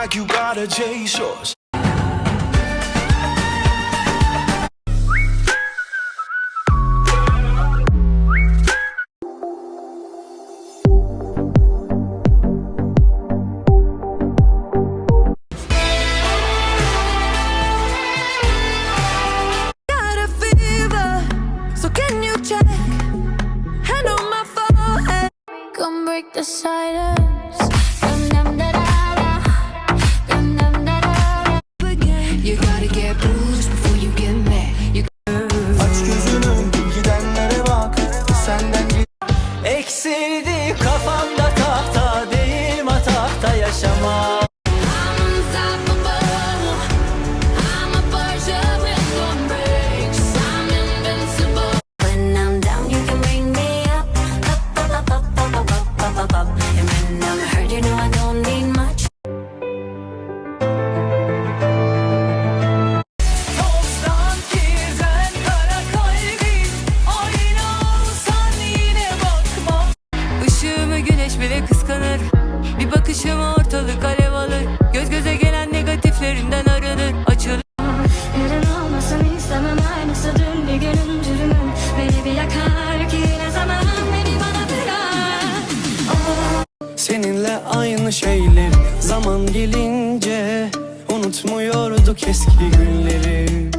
like you gotta chase yours. check? Hand on my forehead. Come break the silence. Eksildi. Kafamda tahta değil matahta yaşamak Bakışıma ortalık alev alır. Göz göze gelen negatiflerinden arınır. Açılır. Yarın olmasın istemem aynısı dün bir günün türünü Beni bir yakar ki ne zaman beni bana bırak Seninle aynı şeyler zaman gelince Unutmuyorduk eski günleri